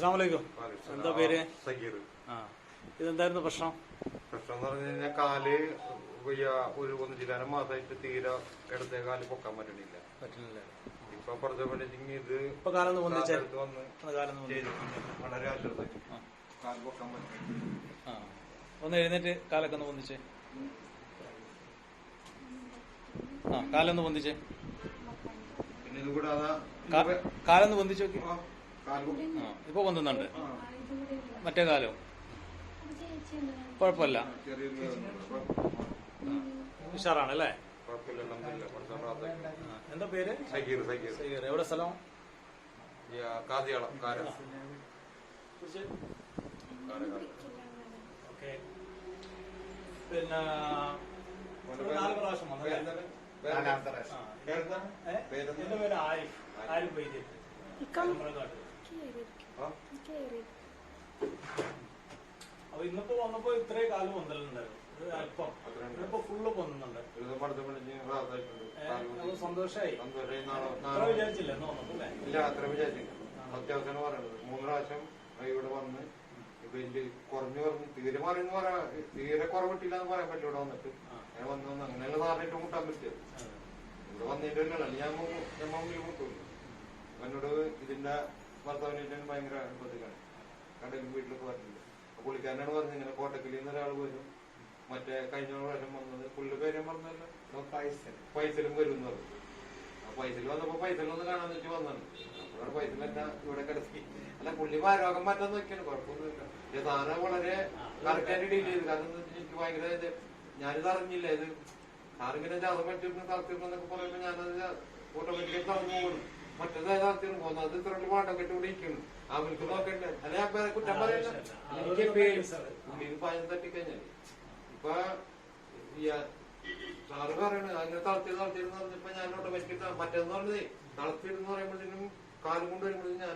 അസ്സാം വലൈക്കും എന്താ പേര്? സഗീർ ആ. ഇതെന്തായിരുന്നു പ്രശ്നം? പ്രശ്നം എന്ന് പറഞ്ഞു കഴിഞ്ഞാൽ കാൽ ഒരു ഒന്ന് ചില മാസമായിട്ട് തീരെ ഇടത്തെ കാൽ പൊക്കാൻ പറ്റണില്ല. പറ്റുന്നില്ല ഇപ്പൊ പറഞ്ഞ പോലെ ഇത് ഇപ്പൊ കാലം വന്ന്. വളരെ ആശ്വാസമായി കാൽ പൊക്കാൻ പറ്റുന്നില്ല ആ. ഒന്ന് എഴുന്നേറ്റ് കാലൊക്കെ ഒന്ന് പൊന്തിച്ചേ. ആ കാലൊന്ന് പൊന്തിച്ചേ. പിന്നെ ഇത് കൂടാതെ കാലൊന്ന് പൊന്തിച്ച് നോക്കി. ഇപ്പൊ പൊന്തുന്നുണ്ട് മറ്റേ കാലം. കുഴപ്പമില്ല. ഉഷാറാണല്ലേ. എന്താ പേര്. എവിടെ സ്ഥലം? കാതിയാളം കാരം. ഓക്കെ. പിന്നെ നാല് പ്രാവശ്യം വന്നല്ലേ? എന്റെ പേര് ആരിഫ്. ആരിഫ് വൈദ്യൻ? അപ്പൊ ഇന്നിപ്പോ വന്നപ്പോ ഇത്രേ കാലം പൊന്തലുണ്ടായിരുന്നു ഇത് അല്പം. ഇന്നിപ്പോ ഫുള്ള് പൊന്നുന്നുണ്ട് സന്തോഷായി അത്ര വിചാരിച്ചില്ല ഇല്ല അത്ര വിചാരിച്ചില്ല അത്യാവശ്യമാണ് പറയുന്നത് മൂന്ന് പ്രാവശ്യം ഇവിടെ വന്ന് ഇപ്പൊ ഇതിൽ കുറഞ്ഞു കുറഞ്ഞു തീരെ മാറിയെന്ന് പറയാ തീരെ കുറവിട്ടില്ല എന്ന് പറയാൻ പറ്റും ഇവിടെ വന്നിട്ട് അങ്ങനെ ഞാൻ വന്നു വന്ന് അങ്ങനെയുള്ള സാറിനായിട്ട് മുട്ടാൻ പറ്റിയത്. ഇവിടെ ഒരു ഞാൻ ഞാൻ മുമ്പിൽ മുട്ടില്ല എന്നോട് ഇതിന്റെ ഭർത്താവിനായിട്ട് ഭയങ്കര അനുഭവത്തിലാണ് കടയിലും വീട്ടിലൊക്കെ പറഞ്ഞില്ല അപ്പൊ പുള്ളിക്കാരനാണ് പറഞ്ഞത് ഇങ്ങനെ കോട്ടക്കലിൽ നിന്ന് ഒരാൾ വരും. മറ്റേ കഴിഞ്ഞ പ്രാവശ്യം വന്നത് പുള്ളി പേരും പറഞ്ഞല്ലോ പൈസലും വരും എന്ന് പറഞ്ഞു. ആ പൈസയിൽ വന്നപ്പോ പൈസയിൽ ഒന്ന് കാണാന്ന് വെച്ച് വന്നാണ്. അപ്പോഴാണ് പൈസയിൽ ഇവിടെ കിടക്കി അല്ല പുള്ളി രോഗം മാറ്റാൻ നോക്കിയാണ്. കുഴപ്പമൊന്നുമില്ല. സാധനം വളരെ കറക്റ്റായിട്ട് ഡീൽ ചെയ്തു. കാരണം എനിക്ക് ഭയങ്കര ഇത് ഞാനിത് അറിഞ്ഞില്ല. ഇത് സാറിങ്ങനെ ജാതം പറ്റിയിരുന്നു തളർത്തിരുന്നൊക്കെ പറയുമ്പോ ഞാനത് ഓട്ടോമാറ്റിക്കായി തളർന്നു പോകുന്നു മറ്റേത് തളർത്തിരുന്നു പോകുന്നു അത് ഇത്ര പാട്ടം കെട്ടി ഇവിടെ ഇരിക്കുന്നു അവർക്ക് നോക്കണ്ടേ? അല്ല വേറെ കുറ്റം പറയണ്ട എനിക്ക് പേടി. ഉള്ളിൽ പായം തട്ടിക്കഴിഞ്ഞാൽ ഇപ്പൊ സാറ് പറയണത് അങ്ങനെ തളർത്തി തളർത്തിരുന്ന് പറഞ്ഞപ്പോ ഞാൻ ഓട്ടോമാറ്റിക് മറ്റേന്ന് പറഞ്ഞതേ തളർത്തിരുന്ന് പറയുമ്പോഴത്തേനും കാലം കൊണ്ട് വരുമ്പോഴത്തേക്കും ഞാൻ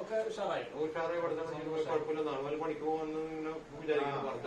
ഒക്കെ ഉഷാറായി? ഇരിക്കുമ്പോ കുഴപ്പമില്ല. മുതൽ പണിക്ക് പോകാന്ന് ഇങ്ങനെ വിചാരിക്കുന്നു. വർദ്ധ